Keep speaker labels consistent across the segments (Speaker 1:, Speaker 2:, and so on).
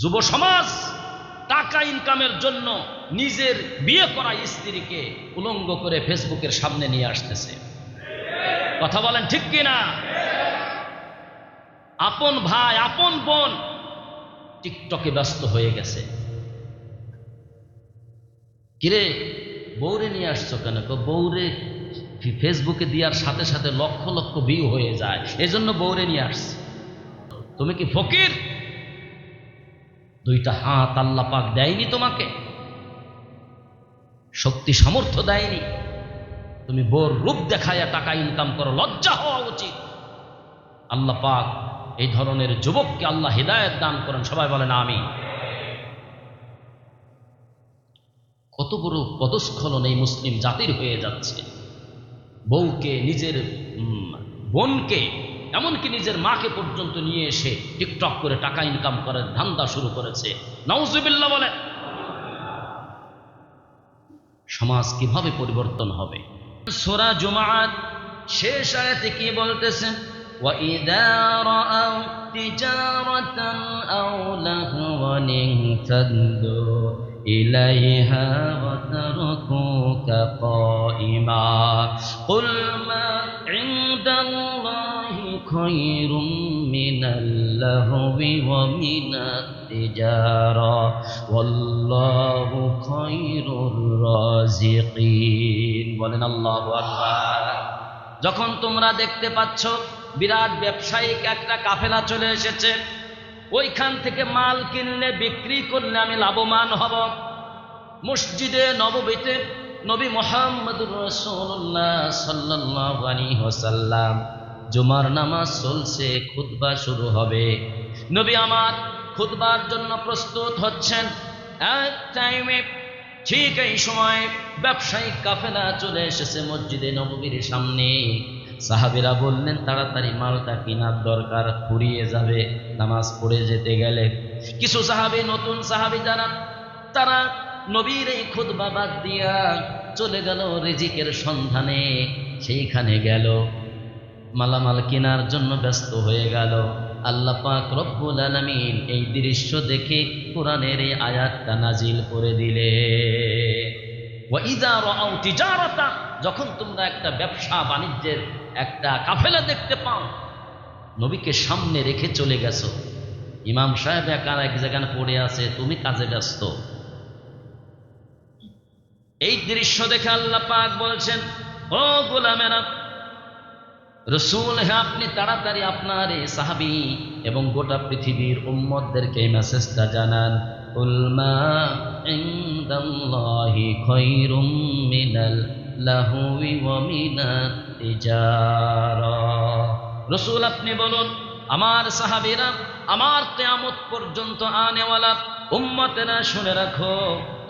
Speaker 1: যুব সমাজ টাকা ইনকামের জন্য নিজের বিয়ে করা স্ত্রীকে উলঙ্গ করে ফেসবুকের সামনে নিয়ে আসতেছে। কথা বলেন ঠিক কিনা? আপন ভাই, আপন বোন টিকটকে ব্যস্ত হয়ে গেছে। কিরে বৌরে নিয়ে আসছো কেন? বৌরে ফেসবুকে দেওয়ার সাথে সাথে লক্ষ লক্ষ ভিউ হয়ে যায়। এজন্য বৌরে নিয়ে আসছে। তুমি কি ফকির? দুইটা হাত আল্লাহ পাক দেয়নি তোমাকে। শক্তি সামর্থ্য দেয়নি। তুমি বোর রূপ দেখাইয়া টাকা ইনকাম করো, লজ্জা হওয়া উচিত। আল্লাহ পাক এই ধরনের যুবককে আল্লাহ হৃদায়ত দান করেন। সবাই বলেন আমি কত বড় পদস্খলন এই মুসলিম জাতির হয়ে যাচ্ছে। বউকে, নিজের বোনকে এমনকি নিজের মাকে পর্যন্ত নিয়ে এসে টিকটক করে টাকা ইনকাম করার ধান্দা শুরু করেছে নওজুবিল্লাহ বলে সমাজ কিভাবে পরিবর্তন হবে সোরা জুমাত শেষ আয়াতে কি বলতেছেন وَإِذَا رَأَوْا تِجَارَةً أَوْ لَهْوًا انفَضُّوا إِلَيْهَا وَتَرَكُوكَ قَائِمًا قُلْ مَا عِندَ اللَّهِ خَيْرٌ مِنَ اللَّهْوِ وَمِنَ التِّجَارَةِ وَاللَّهُ خَيْرُ الرَّازِقِينَ বলেন আল্লাহু আকবার যখন তোমরা দেখতে পাচ্ছ বিরাট ব্যবসায়িক একটা কাফেলা চলে এসেছে ওইখান থেকে মাল কিনলে বিক্রি করলে আমি লাভবান হব মসজিদে নববীতে নবী মোহাম্মদুর রসুল্লাহ সাল্লাহ আলী হোসাল্লাম জুমার নামাজ চলছে, খুতবা শুরু হবে। নবী আমার খুতবার জন্য প্রস্তুত হচ্ছেন। এক টাইমে ঠিক এই সময় ব্যবসায়িক কাফেলা চলে এসেছে মসজিদে নববীর সামনে। সাহাবিরা বললেন, তাড়াতাড়ি মালটা কেনার দরকার ফুরিয়ে যাবে, নামাজ পড়ে যেতে গেলে। কিছু সাহাবি, নতুন সাহাবি যারা, তারা নবীর এই খুদবা বাদ দিয়া চলে গেল রিজিকের সন্ধানে। সেইখানে গেল। মালামাল কেনার জন্য ব্যস্ত হয়ে গেল। আল্লাহ পাক রব্বুল আলামিন এই দৃশ্য দেখে কোরআনের এই আয়াতটা নাজিল করে দিলে। যখন তোমরা একটা ব্যবসা বাণিজ্যের একটা কাফেলা দেখতে পাও, নবীকে সামনে রেখে চলে গেছো। ইমাম সাহেব একা এক জায়গায় পড়ে আছে, তুমি কাজে ব্যস্ত। এই দৃশ্য দেখে আল্লাহ পাক বলছেন, ও গোলামেরা রসুল হ্যাঁ আপনি তাড়াতাড়ি আপনার এই সাহাবি এবং গোটা পৃথিবীর উম্মতদেরকে এই মেসেজটা জানান। উলমা ইনদাল্লাহি খায়রুম মিনাল লাহুই ওয়া মিনাত রসুল, আপনি বলুন, আমার সাহাবীরা আমার কেয়ামত পর্যন্ত আনেওয়ালা, উম্মতেরা শুনে রাখো,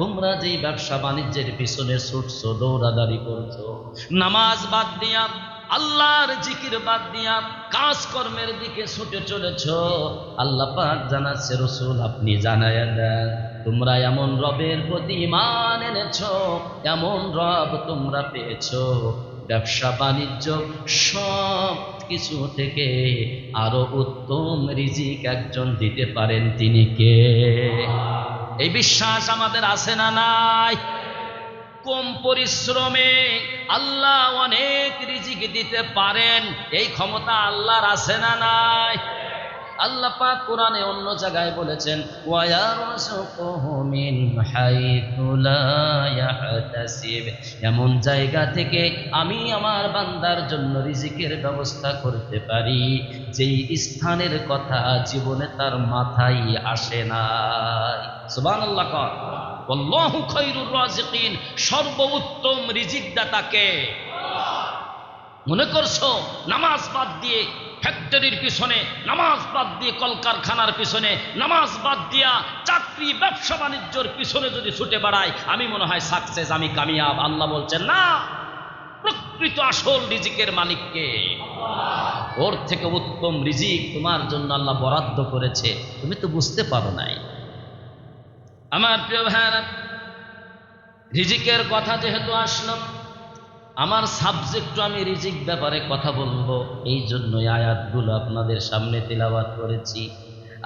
Speaker 1: তোমরা যেই ব্যবসা বাণিজ্যের পিছনে ছুটছো, দৌড়াদারি করছ, নামাজ বাদ দিয়া আল্লাহর জিকির বাদ দিয়া কাজকর্মের দিকে ছুটে চলেছ। আল্লাহ পাক জানাচ্ছে, রসুল, আপনি জানায় দেন, তোমরা এমন রবের প্রতি ইমান এনেছ, এমন রব তোমরা পেয়েছ। ব্যবসা, বাণিজ্য, সব কিছু থেকে আরও উত্তম রিজিক একজন দিতে পারেন। তিনি কে? এই বিশ্বাস আমাদের আছে না নাই? কম পরিশ্রমে আল্লাহ অনেক রিজিক দিতে পারেন। এই ক্ষমতা আল্লাহর আছে না নাই? আল্লাহ পাক কোরআনে অন্য জায়গায় বলেছেন মিন এমন জায়গা থেকে আমি আমার বান্দার জন্য রিজিকের ব্যবস্থা করতে পারি, যেই স্থানের কথা জীবনে তার মাথায় আসে না সুবহানাল্লাহ কর। আল্লাহু খৈরুর রাজিকিন, সর্বোত্তম রিজিক দাতাকে মনে করছ, নামাজ বাদ দিয়ে ফ্যাক্টরির পিছনে, নামাজ বাদ দিয়ে কলকারখানার পিছনে, নামাজ বাদ দিয়া চাকরি, ব্যবসা, বাণিজ্যর পিছনে যদি ছুটে বেড়াই আমি মনে হয় সাকসেস আমি কামিয়াব। আল্লাহ বলছেন, না, প্রকৃত আসল রিজিকের মালিককে। ওর থেকে উত্তম রিজিক তোমার জন্য আল্লাহ বরাদ্দ করেছে। তুমি তো বুঝতে পারো নাই। আমার প্রিয় ভাইরা রিজিকের কথা যেহেতু আসলো, আমার সাবজেক্ট আমি রিজিক ব্যাপারে কথা বলব, এই জন্যই আয়াতগুলো আপনাদের সামনে তেলাবাত করেছি।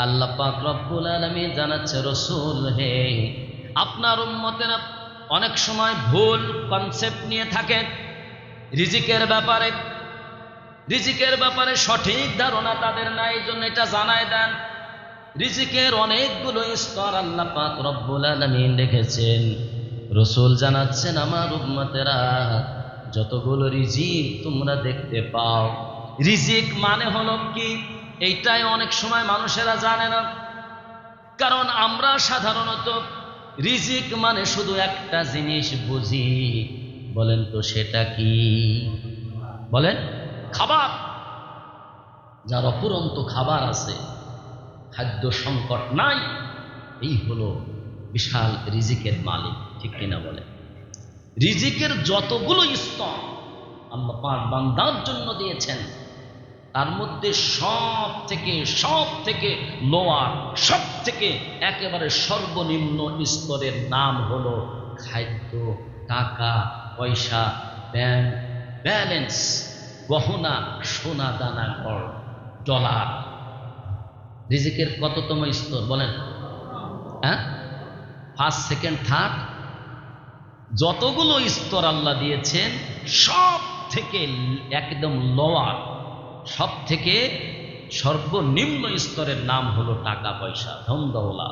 Speaker 1: আল্লাহ পাক রব্বুল আলমী জানাচ্ছে, রসুল, হে আপনার উম্মতেরা অনেক সময় ভুল কনসেপ্ট নিয়ে থাকেন রিজিকের ব্যাপারে রিজিকের ব্যাপারে সঠিক ধারণা তাদের নাই, এই জন্য এটা জানায় দেন। রিজিকের অনেকগুলো স্তর আল্লাহ পাক রব্বুল আলামিন রেখেছেন। রসুল জানাচ্ছেন, আমার উম্মতেরা, যতগুলো রিজিক তোমরা দেখতে পাও। রিজিক মানে হলো কি? এইটাই অনেক সময় মানুষেরা জানে না। কারণ আমরা সাধারণত রিজিক মানে শুধু একটা জিনিস বুঝি। বলেন তো সেটা কি? বলেন, খাবার। যার অপুরন্ত খাবার আছে খাদ্য সংকট নাই, এই হলো বিশাল রিজিকের মালিক, ঠিক কিনা বলে। রিজিকের যতগুলো স্তর আল্লাহ পাক বান্দার জন্য দিয়েছেন, তার মধ্যে সব থেকে সব থেকে লোয়ার সব থেকে একেবারে সর্বনিম্ন স্তরের নাম হলো খাদ্য, টাকা, পয়সা, ব্যাংক, ব্যালেন্স, গহনা, সোনা, দানা, কর, ডলার। রিজিকের কততম স্তর, বলেন। হ্যাঁ? ফার্স্ট সেকেন্ড থার্ড যতগুলো স্তর আল্লাহ দিয়েছেন সব থেকে একদম লোয়ার সব থেকে সর্বনিম্ন স্তরের নাম হলো টাকা পয়সা ধন দৌলা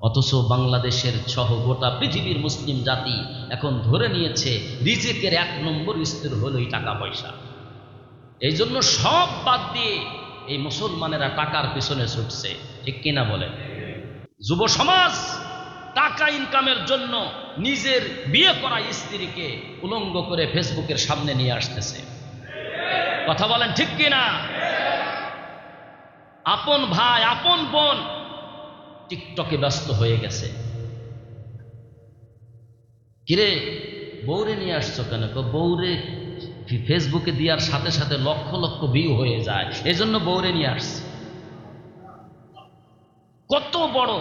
Speaker 1: অথচ বাংলাদেশের সহ গোটা পৃথিবীর মুসলিম জাতি এখন ধরে নিয়েছে, রিজেকের এক নম্বর স্তর হলো এই টাকা পয়সা। এই জন্য সব বাদ দিয়ে এই মুসলমানেরা টাকার পিছনে ছুটছে, ঠিক কিনা বলেন? যুব সমাজ টাকা ইনকামের জন্য নিজের বিয়ে করা স্ত্রীকে উলঙ্গ করে ফেসবুকের সামনে নিয়ে আসতেছে। কথা বলেন ঠিক কিনা? আপন ভাই, আপন বোন টিকটকে ব্যস্ত হয়ে গেছে। কিরে বৌরে নিয়ে আসছো কেন? বৌরে ফেসবুকে দেওয়ার সাথে সাথে লক্ষ লক্ষ ভিউ হয়ে যায়। এজন্য বৌরে নিয়ে আসছে। কত বড়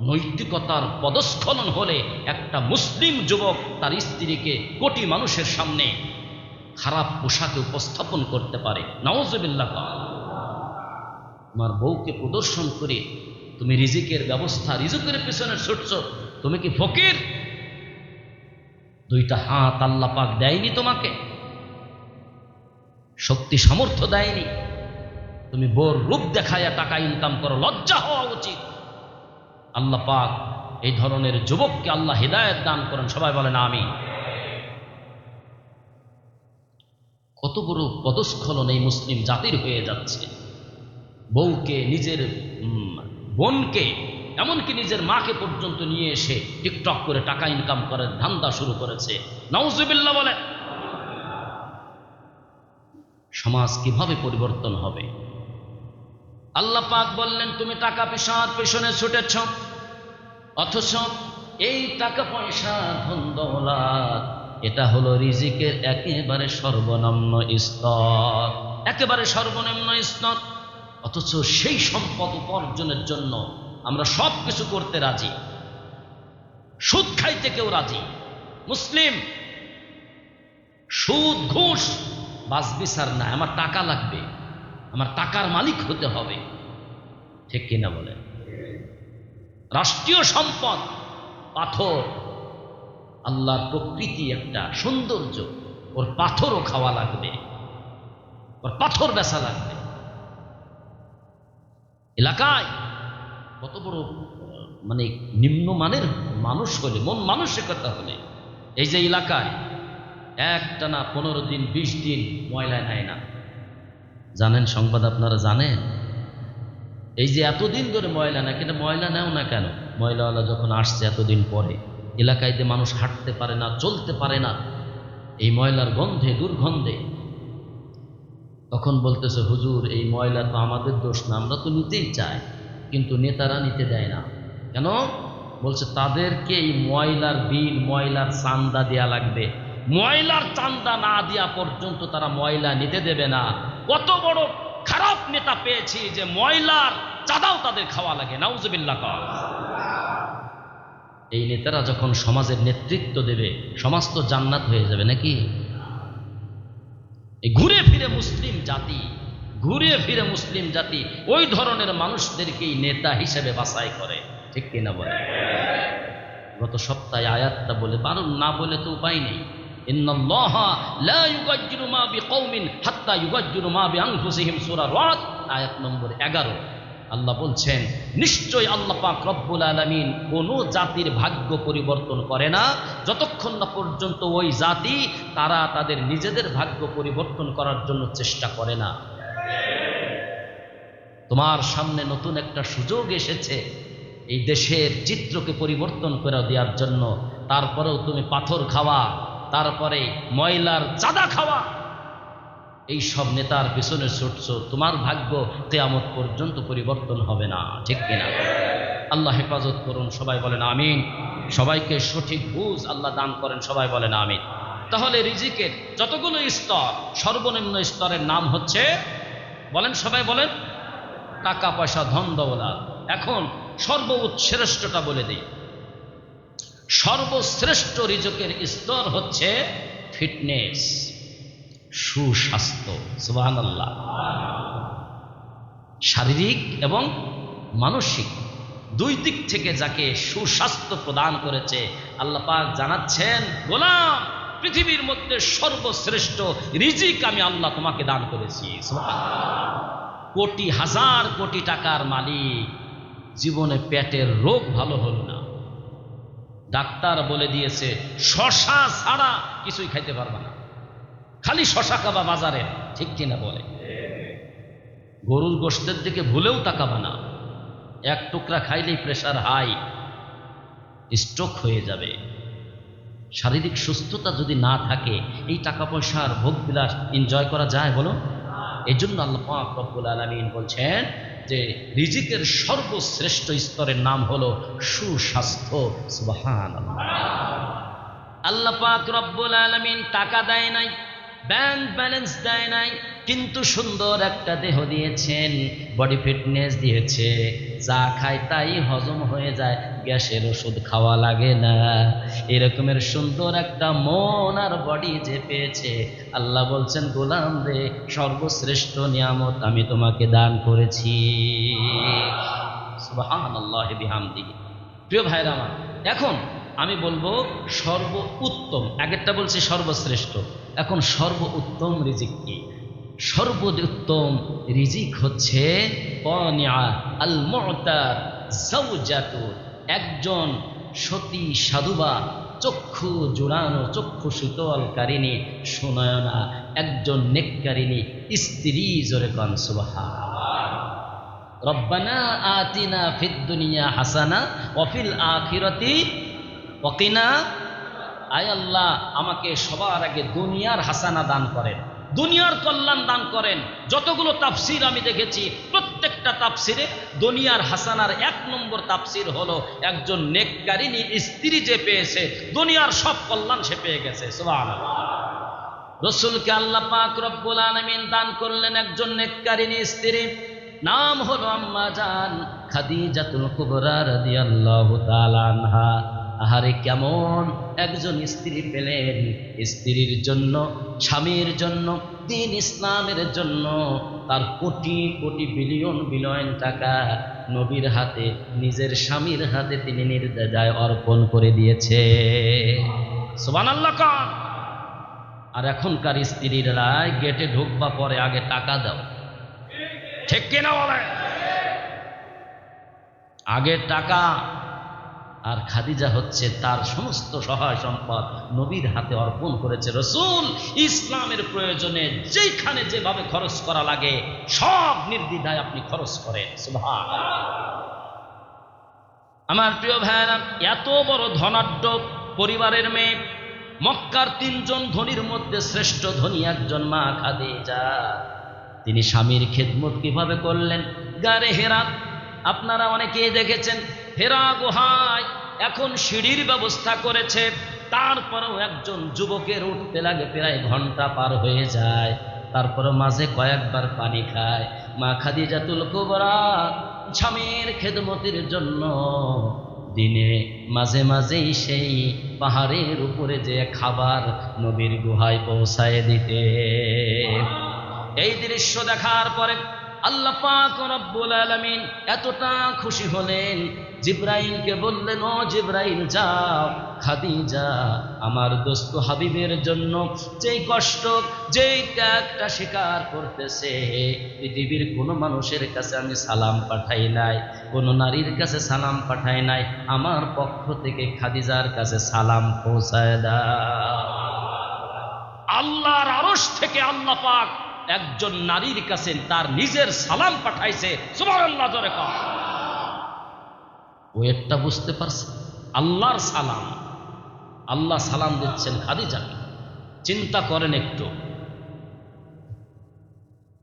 Speaker 1: নৈতিকতার পদস্খলন হলে একটা মুসলিম যুবক তার স্ত্রীকে কোটি মানুষের সামনে খারাপ পোশাকে উপস্থাপন করতে পারে। নওয়াজবিল্লা তোমার বউকে প্রদর্শন করে তুমি রিজিকের ব্যবস্থা, রিজিকের পেছনে ছুটছ, তুমি কি ফকির? দুইটা হাত আল্লাহ পাক দেয়নি তোমাকে? শক্তি সামর্থ্য দেয়নি। তুমি বোর রূপ দেখাইয়া টাকা ইনকাম করো, লজ্জা হওয়া উচিত। আল্লাহ পাক এই ধরনের যুবককে আল্লাহ হৃদায়ত দান করেন। সবাই বলেন আমি কত বড় পদস্খলন এই মুসলিম জাতির হয়ে যাচ্ছে। বউকে, নিজের বোনকে, এমনকি নিজের মাকে পর্যন্ত নিয়ে এসে টিকটক করে টাকা ইনকাম করার ধান্দা শুরু করেছে। নওজুবিল্লা বলে সমাজ কীভাবে পরিবর্তন হবে? আল্লাহ পাক বললেন, তুমি টাকা পয়সার পেছনে ছুটেছ, অথচ এই টাকা পয়সা ধন দৌলাত, এটা হলো রিজিকের একেবারে সর্বনিম্ন স্তর, একেবারে সর্বনিম্ন স্তর। অথচ সেই সম্পদ উপার্জনের জন্য আমরা সব কিছু করতে রাজি। সুদ খাইতে কেউ রাজি। মুসলিম, সুদ, ঘুষ বাসবিসার না, আমার টাকা লাগবে। আমার টাকার মালিক হতে হবে। ঠিক কিনা বলে রাষ্ট্রীয় সম্পদ, পাথর, আল্লাহর প্রকৃতি একটা সৌন্দর্য। ওর পাথরও খাওয়া লাগবে। ওর পাথর বেচা লাগবে। এলাকায় কত বড় মানে নিম্নমানের মানুষ হলে, মন মানসিকতা হলে, এই যে এলাকায় একটানা পনেরো দিন, বিশ দিন ময়লা নেয় না। জানেন সংবাদ আপনারা জানেন? এই যে এতদিন ধরে ময়লা না, কিন্তু ময়লা নেও না কেন? ময়লাওয়ালা যখন আসছে এতদিন পরে, এলাকায় মানুষ হাঁটতে পারে না, চলতে পারে না, এই ময়লার গন্ধে, দুর্গন্ধে। তখন বলতেছে, হুজুর, এই ময়লা তো আমাদের দোষ না, আমরা তো নিতেই চাই, কিন্তু নেতারা নিতে দেয় না। কেন? বলছে, তাদেরকে এই ময়লার বিল, ময়লার চান্দা দেয়া লাগবে। ময়লার চান্দা না দেওয়া পর্যন্ত তারা ময়লা নিতে দেবে না। কত বড় খারাপ নেতা পেয়েছি যে ময়লার চাঁদাও তাদের খাওয়া লাগে। নাউজবিল্লা কর। এই নেতারা যখন সমাজের নেতৃত্ব দেবে, সমাজ তো জান্নাত হয়ে যাবে নাকি? ঘুরে ফিরে মুসলিম জাতি, ঘুরে ফিরে মুসলিম জাতি, ওই ধরনের মানুষদেরকেই নেতা হিসেবে বাছাই করে। ঠিক কিনা বলে গত সপ্তাহে আয়াতটা বলে বারণ না বলে তো উপায় নেই। নম্বর 11 আল্লাহ বলছেন আল্লাহ কোন জাতির ভাগ্য পরিবর্তন করে না। যতক্ষণ না পর্যন্ত ওই জাতি তারা তাদের নিজেদের ভাগ্য পরিবর্তন করার জন্য চেষ্টা করে না। তোমার সামনে নতুন একটা সুযোগ এসেছে। এই দেশের চিত্রকে পরিবর্তন করে দেওয়ার জন্য। তারপরেও তুমি পাথর খাওয়া তারপরে ময়লার চাঁদা খাওয়া। এই সব নেতার পেছনে ছুটছ তোমার ভাগ্য তেয়ামত পর্যন্ত পরিবর্তন হবে না, ঠিক কিনা? আল্লাহ হেফাজত করুন, সবাই বলেন আমিন। সবাইকে সঠিক বুঝ আল্লাহ দান করেন, সবাই বলেন আমিন। তাহলে রিজিকের যতগুলো স্তর, সর্বনিম্ন স্তরের নাম হচ্ছে, বলেন সবাই বলেন, টাকা, পয়সা, ধন, দৌলত। এখন সর্বোচ্শ্রেষ্ঠটা বলে দিই। সর্বশ্রেষ্ঠ রিজকের স্তর হচ্ছে ফিটনেস, সুস্বাস্থ্য আল্লাহ শারীরিক এবং মানসিক দুই দিক থেকে যাকে সুস্বাস্থ্য প্রদান করেছে, আল্লাহ জানাচ্ছেন, গোলাম, পৃথিবীর মধ্যে সর্বশ্রেষ্ঠ রিজিক আমি আল্লাহ তোমাকে দান করেছি। কোটি হাজার কোটি টাকার মালিক, জীবনে পেটের রোগ ভালো হল না। ডাক্তার বলে দিয়েছে, শশা ছাড়া কিছুই খাইতে পারবে না। খালি শশা খাবা বাজারে, ঠিক কিনা বলে। গরুর গোষ্ঠের দিকে ভুলেও তাকাবা না। এক টুকরা খাইলেই প্রেশার হাই স্ট্রোক হয়ে যাবে। শারীরিক সুস্থতা যদি না থাকে, এই টাকা পয়সার ভোগ বিলাস এনজয় করা যায় বলো? এই জন্য আল্লাহ রব্বুল আলমিন বলছেন যে রিজিকের সর্বশ্রেষ্ঠ স্তরের নাম হল সুস্বাস্থ্য। সুবাহান আল্লাহ পাক রব্বুল আলমিন টাকা দেয় নাই। ব্যাংক ব্যালেন্স দেয় নাই, কিন্তু সুন্দর একটা দেহ দিয়েছেন, বডি ফিটনেস দিয়েছে, যা খায় তাই হজম হয়ে যায়, গ্যাসের ওষুধ খাওয়া লাগে না। এরকমের সুন্দর একটা মন আর বডি যে পেয়েছে, আল্লাহ বলছেন, গোলাম রে, সর্বশ্রেষ্ঠ নিয়ামত আমি তোমাকে দান করেছি। প্রিয় ভাইরা আমার এখন আমি বলব সর্ব উত্তম আগেরটা বলছি সর্বশ্রেষ্ঠ। এখন সর্ব উত্তম রিজিক কি? সর্বোত্তম রিজিক হচ্ছে আল একজন সতী সাধুবা, চক্ষু জোড়ানো, চক্ষু শীতলকারিণী, সুনয়না, একজন নেককারিণী, স্ত্রী জোরে কন সুবাহা রব্বানা আতিনা ফিদ্দুনিয়া হাসানা ওয়াফিল আখিরাতি ওয়াকিনা, আয় আল্লাহ, আমাকে সবার আগে দুনিয়ার হাসানা দান করেন, দুনিয়ার কল্যাণ দান করেন। যতগুলো তাফসির আমি দেখেছি, প্রত্যেকটা তাফসিরে দুনিয়ার হাসানার এক নম্বর তাফসির হলো, একজন নেককারিনী স্ত্রী যে পেয়েছে, দুনিয়ার সব কল্যাণ সে পেয়ে গেছে রসুলকে আল্লাহ পাক রব্বুল আলামিন দান করলেন একজন নেককারিনী স্ত্রী, নাম হলো আম্মা জান খাদিজাতুল কুবরা রাদিয়াল্লাহু তাআলা আনহা। আহারে কেমন? একজন স্ত্রী পেলেন। স্ত্রীর জন্য, স্বামীর জন্য, দিন ইসলামের জন্য তার কোটি কোটি বিলিয়ন বিলিয়ন টাকা নবীর হাতে, নিজের স্বামীর হাতে তিনি নির্দেশায় অর্পণ করে দিয়েছে। আর এখনকার স্ত্রীরা গেটে ঢুকবা পরে আগে টাকা দাও। ঠিক কিনা বলে আগে টাকা আর খাদিজা হচ্ছে তার সমস্ত সহায় সম্পদ নবীর হাতে অর্পণ করেছে রসুল। ইসলামের প্রয়োজনে যেখানে যেভাবে খরচ করা লাগে, সব নির্দ্বিধায় আপনি খরচ করেন। আমার প্রিয় ভাইয়েরা, এত বড় ধনাঢ্য পরিবারের মেয়ে, মক্কার তিনজন ধনীর মধ্যে শ্রেষ্ঠ ধনী একজন মা খাদিজা। তিনি স্বামীর খেদমত কীভাবে করলেন? গারে হেরা আপনারা অনেকেই দেখেছেন হেরা গুহায়। এখন সিঁড়ির ব্যবস্থা করেছে। তারপরেও একজন যুবকের উঠতে লাগে প্রায় ঘণ্টা পার হয়ে যায়। তারপরে মাঝে কয়েকবার পানি খায়। মা খাদিজাতুল কুবরা স্বামীর খেদমতির জন্য দিনে মাঝে মাঝেই সেই পাহাড়ের উপরে যে খাবার নবীর গুহায় পৌঁছায় দিতে। এই দৃশ্য দেখার পরে আল্লাহ পাক রব্বুল আলামিন এতটা খুশি হলেন। জিব্রাইলকে বললেন, ও জিব্রাইল, যাও। খাদিজা, আমার দোস্ত হাবিবের জন্য যেই কষ্ট, যেই ত্যাগটা স্বীকার করতেছে, পৃথিবীর কোনো মানুষের কাছে আমি সালাম পাঠাই নাই, কোনো নারীর কাছে সালাম পাঠাই নাই, আমার পক্ষ থেকে খাদিজার কাছে সালাম পৌঁছায় দাও। আল্লাহর আরশ থেকে আল্লাহ পাক একজন নারীর কাছে তার নিজের সালাম পাঠাইছে, সুবহানাল্লাহ ও একটা বুঝতে পারছে, আল্লাহর সালাম। আল্লাহ সালাম দিচ্ছেন খাদিজাকে চিন্তা করেন একটু।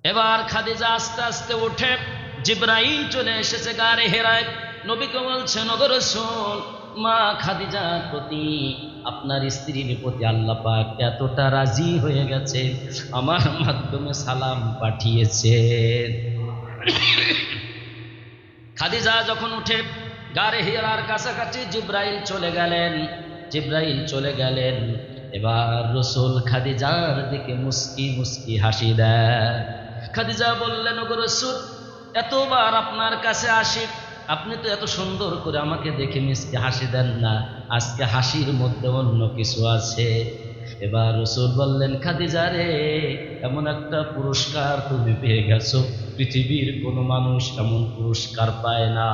Speaker 1: এবার খাদিজা আস্তে আস্তে উঠে জিব্রাইল চলে এসেছে গারে হেরায়। নবীকে বলছেন ওগর শোন মা খাদিজার প্রতি আপনার স্ত্রীর প্রতি আল্লাহ পাক এতটা রাজি হয়ে গেছে, আমার মাধ্যমে সালাম পাঠিয়েছেন খাদিজা যখন উঠে গারে হিরার কাছাকাছি জিব্রাইল চলে গেলেন, জিব্রাইল চলে গেলেন। এবার রসুল খাদিজার দিকে মুস্কি মুস্কি হাসি দেয়। খাদিজা বললেন, ওগো রসুল, এতবার আপনার কাছে আসি আপনি তো এত সুন্দর করে আমাকে দেখে মিসকে হাসি দেন না। আজকে হাসির মধ্যে অন্য কিছু আছে। এবার রসুল বললেন, খাদিজা রে, এমন একটা পুরস্কার তুমি পেয়ে গেছো। পৃথিবীর কোনো মানুষ এমন পুরস্কার পায় না।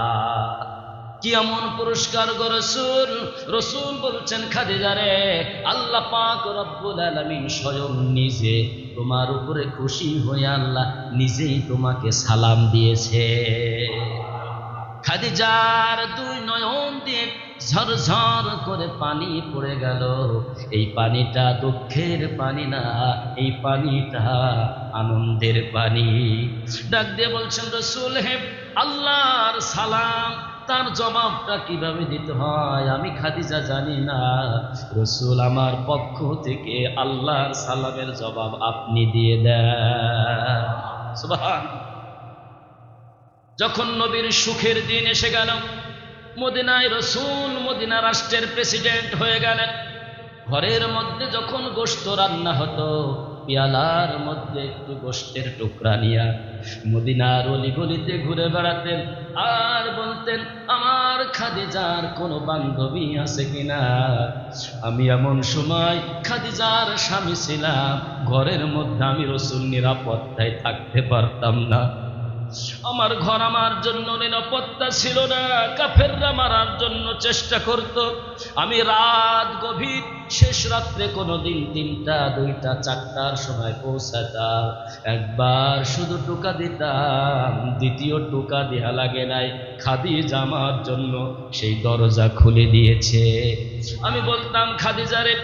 Speaker 1: কি এমন পুরস্কার গো রসুল? রসুল বলছেন, খাদিজা রে, আল্লাহ পাক রব্বুল আলামিন স্বয়ং নিজে তোমার উপরে খুশি হয়ে আল্লাহ নিজেই তোমাকে সালাম দিয়েছে। খাদিজার দুই নয়ন দিয়ে ঝরঝর করে পানি পড়ে গেল। এই পানিটা দুঃখের পানি না, এই পানিটা আনন্দের পানি। ডাক দিয়ে বলছেন, রসুল, হে আল্লাহর সালাম, তার জবাবটা কীভাবে দিতে হয়? আমি খাদিজা জানি না। রসুল, আমার পক্ষ থেকে আল্লাহর সালামের জবাব আপনি দিয়ে দেন। সুবহান যখন নবীর সুখের দিন এসে গেল, মদিনায় রসুল মদিনা রাষ্ট্রের প্রেসিডেন্ট হয়ে গেলেন। ঘরের মধ্যে যখন গোস্ত রান্না হতো, পেয়ালার মধ্যে একটু গোস্তের টুকরা নিয়া মদিনার অলিগলিতে ঘুরে বেড়াতেন আর বলতেন, আমার খাদিজার কোনো বান্ধবী আছে কিনা? আমি এমন সময় খাদিজার স্বামী ছিলাম। ঘরের মধ্যে আমি রসুল নিরাপত্তায় থাকতে পারতাম না। আমার ঘর আমার জন্য নিরাপত্তা ছিল না। কাফেররা মারার জন্য চেষ্টা করত। আমি রাত গভীর, শেষ রাত্রে কোনো দিন তিনটা, দুইটা, চারটার সময় পৌঁছাতাম। একবার শুধু টোকা দিতাম, দ্বিতীয় টোকা দেয়া লাগে নাই খাদি জামার জন্য। সেই দরজা খুলে দিয়েছে। আমি বলতাম খাদিজারে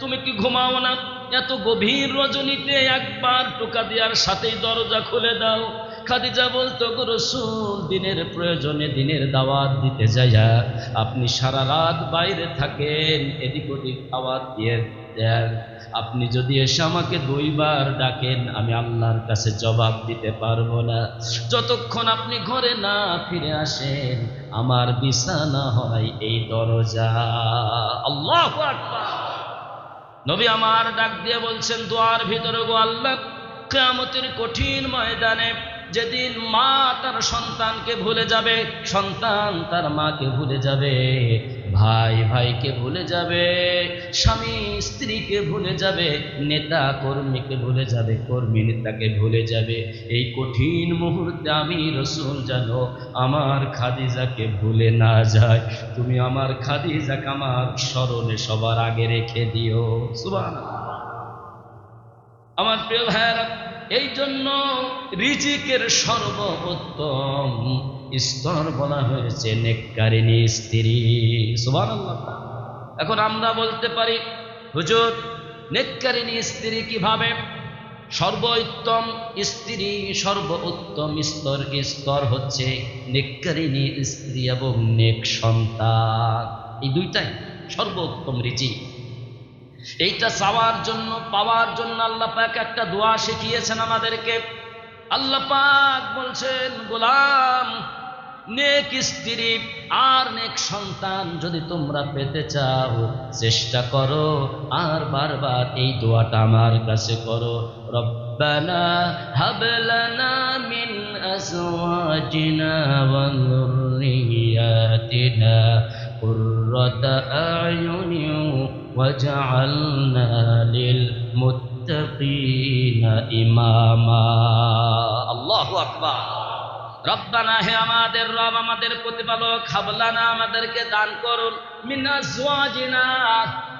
Speaker 1: তুমি কি ঘুমাও না? এত গভীর রজনীতে একবার টোকা দেওয়ার সাথেই দরজা খুলে দাও। খাদিজা বলতো রসুল দিনের প্রয়োজনে দিনের দাওয়াত দিতে যাইয়া আপনি সারা রাত বাইরে থাকেন, এদিক ওদিক দাওয়াত দিয়ে দেন। আপনি যদি এসে আমাকে দুইবার ডাকেন, আমি আল্লাহর কাছে জবাব দিতে পারব না। যতক্ষণ আপনি ঘরে না ফিরে আসেন, আমার বিছানা হয় এই দরজা। আল্লাহ নবী আমার ডাক দিয়ে বলছেন, দোয়ার ভিতরে গো আল্লাহ, কেয়ামতের কঠিন ময়দানে যেদিন মা তার সন্তানকে ভুলে যাবে, সন্তান তার মাকে ভুলে যাবে, ভাই ভাইকে ভুলে যাবে, স্বামী স্ত্রীকে ভুলে যাবে, নেতা কর্মীকে ভুলে যাবে, কর্মী নেতাকে ভুলে যাবে। এই কঠিন মুহূর্তে আমি রসুল জানো আমার খাদিজাকে ভুলে না যায়। তুমি আমার খাদিজাকে আমার স্মরণে সবার আগে রেখে দিও। সুবহানাল্লাহ। আমার প্রিয় ভাইয়েরা এই জন্য রিজিকের সর্বোত্তম স্তর বলা হয়েছে নেককারিনী স্ত্রী। সুবহানাল্লাহ। এখন আমরা বলতে পারি, হুজুর নেককারিনী স্ত্রী কীভাবে? সর্বোত্তম স্ত্রী, সর্বোত্তম স্তর স্তর হচ্ছে নেককারিনী স্ত্রী এবং নেক সন্তান। এই দুইটাই সর্বোত্তম রিজিক। এইটা চাওয়ার জন্য, পাওয়ার জন্য আল্লাহ পাক একটা দোয়া শিখিয়েছেন আমাদেরকে। আল্লাহ পাক বলছেন, গোলাম, নেক স্ত্রী আর নেক সন্তান যদি তোমরা পেতে চাও, চেষ্টা করো আর বারবার এই দোয়াটা আমার কাছে করো। রব্বানা হাবলানা মিন আজওয়াজিনা ওয়া যুররিয়াতিনা কুররাতা আয়ুনিউ وجعلنا للمتقين إماما الله أكبر রব্বানা হে আমাদের রব আমাদের প্রতিপালক হাবলানা আমাদেরকে দান করুন মিনা জোয়াজিনা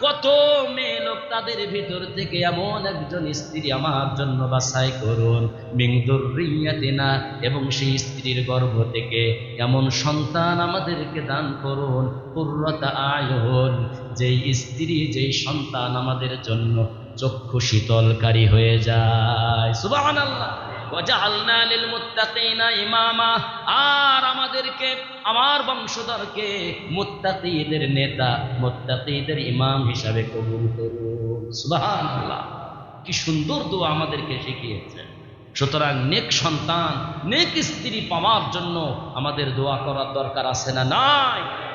Speaker 1: কত মেয়ে লোক তাদের ভিতর থেকে এমন একজন স্ত্রী আমার জন্য বাছাই করুন। মিংদুর রিয়াতিনা এবং সেই স্ত্রীর গর্ভ থেকে এমন সন্তান আমাদেরকে দান করুন পুর্রতা আয়ন। যেই স্ত্রী, যেই সন্তান আমাদের জন্য চক্ষু শীতলকারী হয়ে যায়। লিল মুত্তাকিনা ইমামা। আর আমাদেরকে, আমার বংশধরকে মুত্তাকিদের নেতা, মুত্তাকিদের ইমাম হিসাবে কবুল করুন। কি সুন্দর দোয়া আমাদেরকে শিখিয়েছেন। সুতরাং নেক সন্তান, নেক স্ত্রী পাওয়ার জন্য আমাদের দোয়া করার দরকার আছে না নাই?